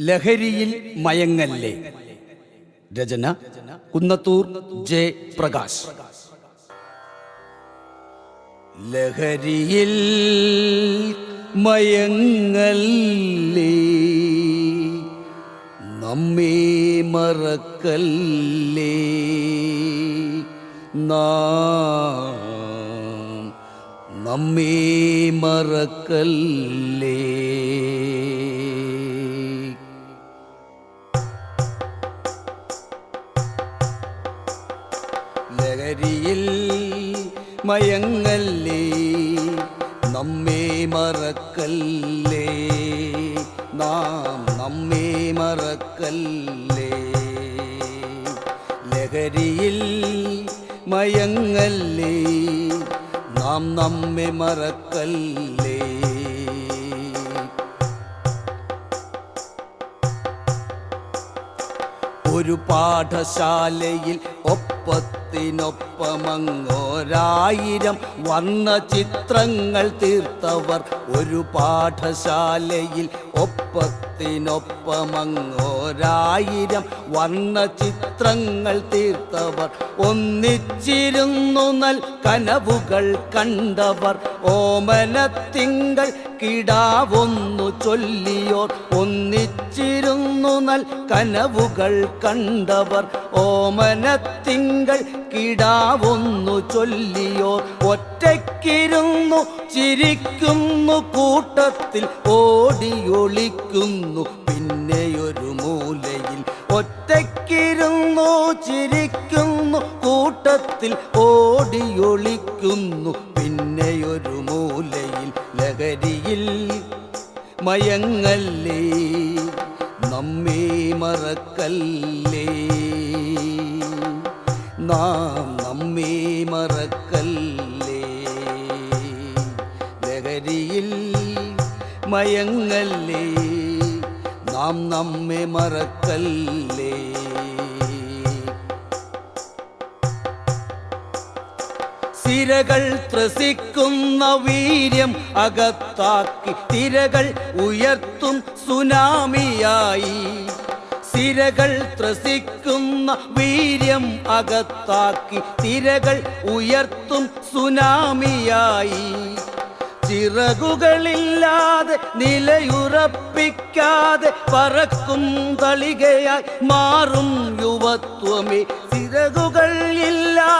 ലഹരിയിൽ മയങ്ങല്ലേ? രചന കുന്നത്തൂർ ജെ പ്രകാശ്. ലഹരിയിൽ മയങ്ങല്ലേ? നമ്മേ മറക്കല്ലേ? നമ്മേ മറക്കല്ലേ? ലഹരിയിൽ മയങ്ങല്ലേ? നമ്മെ മറക്കല്ലേ? നാം നമ്മെ മറക്കല്ലേ? ലഹരിയിൽ മയങ്ങല്ലേ? നാം നമ്മെ മറക്കല്ലേ? ഒരു പാഠശാലയിൽ Latino P. ഒപ്പത്തിനൊപ്പമങ്ങോരായിരം വർണ ചിത്രങ്ങൾ തീർത്തവർ ഒരു പാഠശാലയിൽ ഒപ്പത്തിനൊപ്പമങ്ങോരായിരം വർണ ചിത്രങ്ങൾ തീർത്തവർ ഒന്നിച്ചിരുന്നു നൽ കനവുകൾ കണ്ടവർ. ഓമനത്തിങ്കൾ കിടാവൊന്നു ചൊല്ലിയോർ ഒന്നിച്ചിരുന്നു നൽ കനവുകൾ കണ്ടവർ. ഓമനത്തിങ്കൾ കിടാവൊന്നു ചൊല്ലിയോ ഒറ്റയ്ക്കിരുന്നു ചിരിക്കുന്നു കൂട്ടത്തിൽ ഓടിയൊളിക്കുന്നു. പിന്നെയൊരു മൂലയിൽ ഒറ്റയ്ക്കിരുന്നു ചിരിക്കുന്നു കൂട്ടത്തിൽ ഓടിയൊളിക്കുന്നു. പിന്നെയൊരു മൂലയിൽ ലഹരിയിൽ മയങ്ങല്ലേ നമ്മേ മറക്കല്ലേ? നാം നമ്മെ മറക്കല്ലേ? ലഹരിയിൽ മയങ്ങല്ലേ? നാം നമ്മെ മറക്കല്ലേ? തിരകൾ ത്രസിക്കുന്ന വീര്യം അകത്താക്കി തിരകൾ ഉയർത്തും സുനാമിയായി. സിരകൾ ത്രസിക്കുന്ന വീര്യം അകത്താക്കി തിരകൾ ഉയർത്തും സുനാമിയായി. ചിറകുകളില്ലാതെ നിലയുറപ്പിക്കാതെ പറക്കും തളികയായി മാറും യുവത്വമേ. ചിറകുകൾ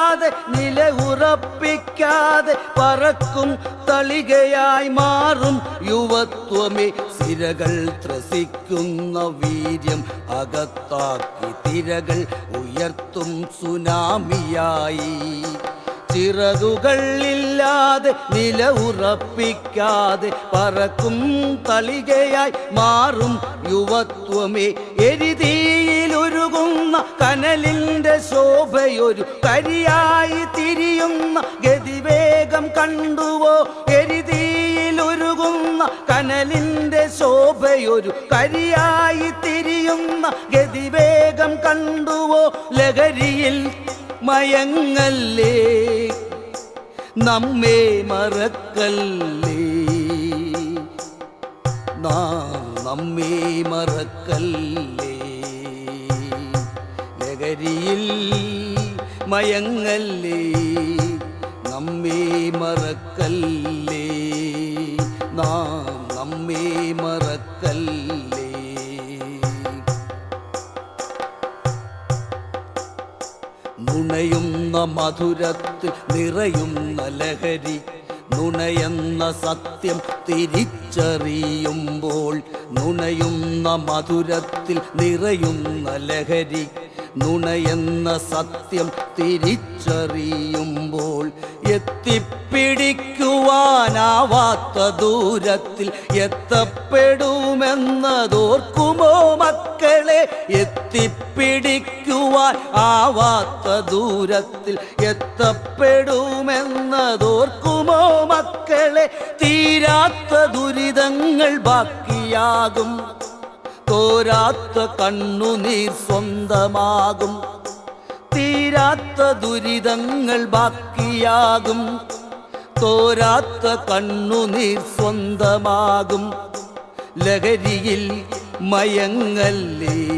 ഇല്ലാതെ നിലയുറപ്പിക്കാതെ പറക്കും തളികയായി മാറും യുവത്വമേ. സിരകൾ ത്രസിക്കുന്ന വീര്യം അകത്താക്കി തിരകൾ ഉയർത്തും സുനാമിയായി. ചിറകുകൾ ഇല്ലാതെ നില ഉറപ്പിക്കാതെ പറക്കും തളികയായി മാറും യുവത്വമേ. എരിതീയിലൊരുകുന്ന കനലിന്റെ ശോഭയൊരു കരിയായി തിരിയുന്ന ഗതിവേഗം കണ്ടുവോ? എരിതീയിലൊരുകുന്ന കനലിന്റെ ശോഭയൊരു കരിയായി തിരിയുന്ന ഗതിവേഗം കണ്ടുവോ? ലഹരിയിൽ മയങ്ങല്ലേ? നമ്മെ മറക്കല്ലേ? നാം നമ്മെ മറക്കല്ലേ? ലഹരിയിൽ മയങ്ങല്ലേ? നമ്മെ മറക്കല്ലേ? നാം നമ്മെ മറക്കല്ലേ? മധുരത്തിൽ നിറയുന്ന ലഹരി നുണയെന്ന സത്യം തിരിച്ചറിയുമ്പോൾ നുണയുന്ന മധുരത്തിൽ നിറയുന്ന ലഹരി നുണയെന്ന സത്യം തിരിച്ചറിയുമ്പോൾ എത്തിപ്പിടിക്കുവാനാവാത്ത ദൂരത്തിൽ എത്തപ്പെടുമെന്നതോർക്കുമോ മക്കളെ? എത്തിപ്പിടിക്കുവാൻ ആവാത്ത ദൂരത്തിൽ എത്തപ്പെടുമെന്നതോർക്കുമോ മക്കളെ? തീരാത്ത ദുരിതങ്ങൾ ബാക്കിയാകും. തോരാത്ത കണ്ണുനീർ സ്വന്തമാകും. തീരാത്ത ദുരിതങ്ങൾ ബാക്കിയാകും. തോരാത്ത കണ്ണുനീർ സ്വന്തമാകും. ലഹരിയിൽ മയങ്ങല്ലേ?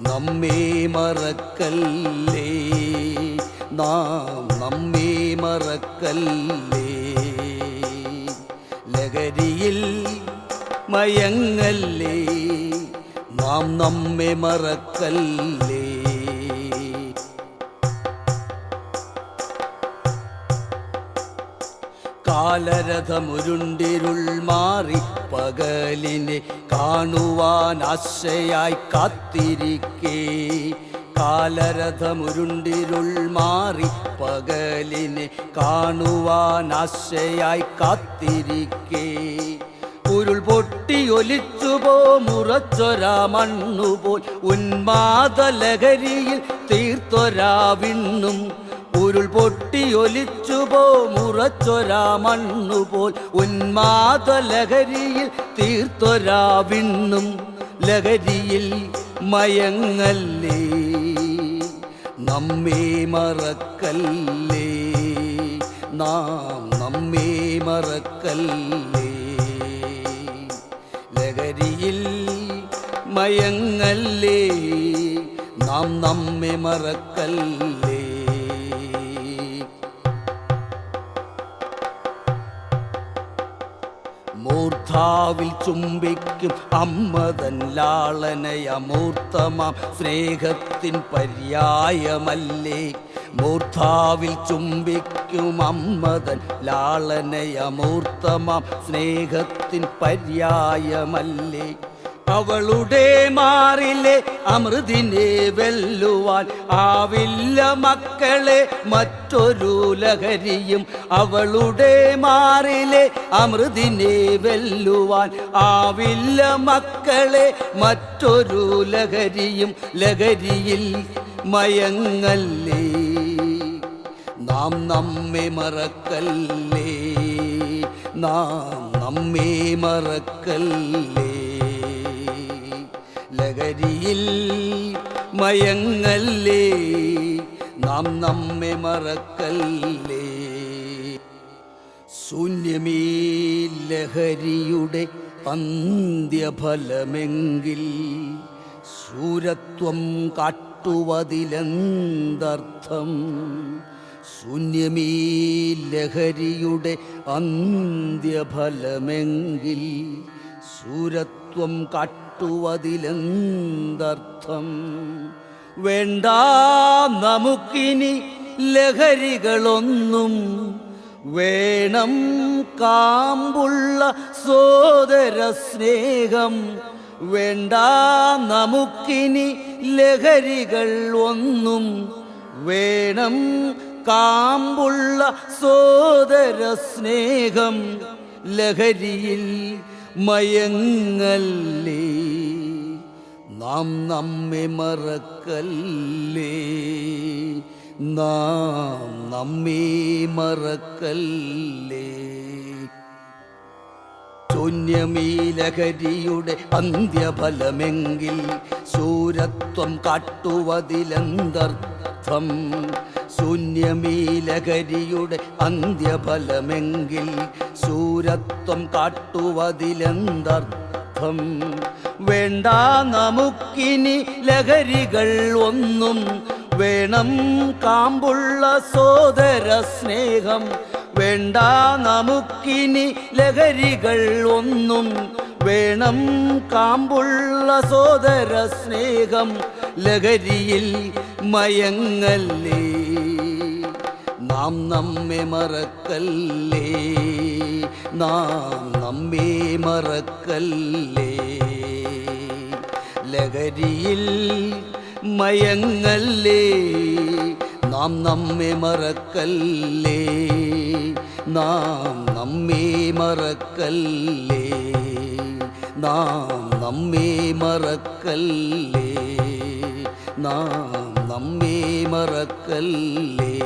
നമ്മേ മറക്കല്ലേ? നാം നമ്മേ മറക്കല്ലേ? ലഹരിയിൽ മയങ്ങല്ലേ? നാം നമ്മെ മറക്കല്ലേ? കാലരഥമുരുണ്ടിരുൾ മാറി പകലിനെ കാണുവാൻ ആശയായി കാത്തിരിക്കേ. കാലരഥമുരുണ്ടിരുൾ മാറി പകലിനെ കാണുവാൻ ആശയായി കാത്തിരിക്കേ. ഉരുൾ പൊട്ടി ഒലിച്ചുപോ മുറച്ചൊരാ മണ്ണുപോൽ. ഉന്മാതലഹരിയിൽ തീർത്തൊരാ വിണ്ണും. ഉരുൾ പൊട്ടി ഒലിച്ചുപോ മുറച്ചൊരാ മണ്ണുപോൽ. ഉന്മാതലഹരിയിൽ തീർത്തൊരാ വിണ്ണും. ലഹരിയിൽ മയങ്ങല്ലേ നമ്മേ മറക്കല്ലേ നാം നമ്മേ മറക്കല്ലേ. മയങ്ങല്ലേ? നാം നമ്മെ മറക്കല്ലേ? മൂർധാവിൽ ചുംബിക്കും അമ്മതൻ ലാളനയമൂർത്തമാം സ്നേഹത്തിൻ പര്യായമല്ലേ? മൂർധാവിൽ ചുംബിക്കും അമ്മതൻ ലാളനയമൂർത്തമാം സ്നേഹത്തിൻ പര്യായമല്ലേ? അവളുടെ മാറിലെ അമൃതിനെ വെല്ലുവാൻ ആവില്ല മക്കളെ മറ്റൊരു ലഹരിയും അവളുടെ മാറിലെ അമൃതിനെ വെല്ലുവാൻ ആവില്ല മക്കളെ മറ്റൊരു ലഹരിയും ലഹരിയിൽ മയങ്ങല്ലേ? നാം നമ്മെ മറക്കല്ലേ? നാം നമ്മെ മറക്കല്ലേ? ലഹരിയിൽ മയങ്ങല്ലേ? നാം നമ്മെ മറക്കല്ലേ? ശൂന്യമീ ലഹരിയുടെ അന്ത്യഫലമെങ്കിൽ സൂരത്വം കാട്ടുവതിലെന്തർത്ഥം? ശൂന്യമീ ലഹരിയുടെ അന്ത്യഫലമെങ്കിൽ ശൂരത്വം കാട്ടുവതിലെന്തർത്ഥം? വേണ്ട നമുക്കിനി ലഹരികളൊന്നും വേണം. കാമ്പുള്ള സോദര സ്നേഹം വേണ്ട നമുക്കിനി ലഹരികൾ ഒന്നും വേണം. കാമ്പുള്ള സോദര സ്നേഹം ലഹരിയിൽ മയങ്ങല്ലേ? നാം നമ്മെ മറക്കല്ലേ? നാം നമ്മെ മറക്കല്ലേ? ശൂന്യമീ ലഹരിയുടെ അന്ത്യഫലമെങ്കിൽ ശൂരത്വം കാട്ടുവതിലെന്തർത്ഥം? ശൂന്യമീലഹരിയുടെ അന്ത്യഫലമെങ്കിൽ ശൂരത്വം കാട്ടുവതിലെന്തർത്ഥം? വേണ്ട നമുക്കിനി ലഹരികൾ ഒന്നും വേണം. കാമ്പുള്ള സോദര സ്നേഹം വേണ്ട നമുക്കിനി ലഹരികൾ ഒന്നും. വേണം കാമ്പുള്ള സോദര സ്നേഹം ലഹരിയിൽ മയങ്ങല്ലേ? നാം നമ്മെ മറക്കല്ലേ? നാം നമ്മെ മറക്കല്ലേ? ലഹരിയിൽ മയങ്ങല്ലേ? നാം നമ്മെ മറക്കല്ലേ? നാം നമ്മെ മറക്കല്ലേ നാം നമ്മെ മറക്കല്ലേ നാം നമ്മെ മറക്കല്ലേ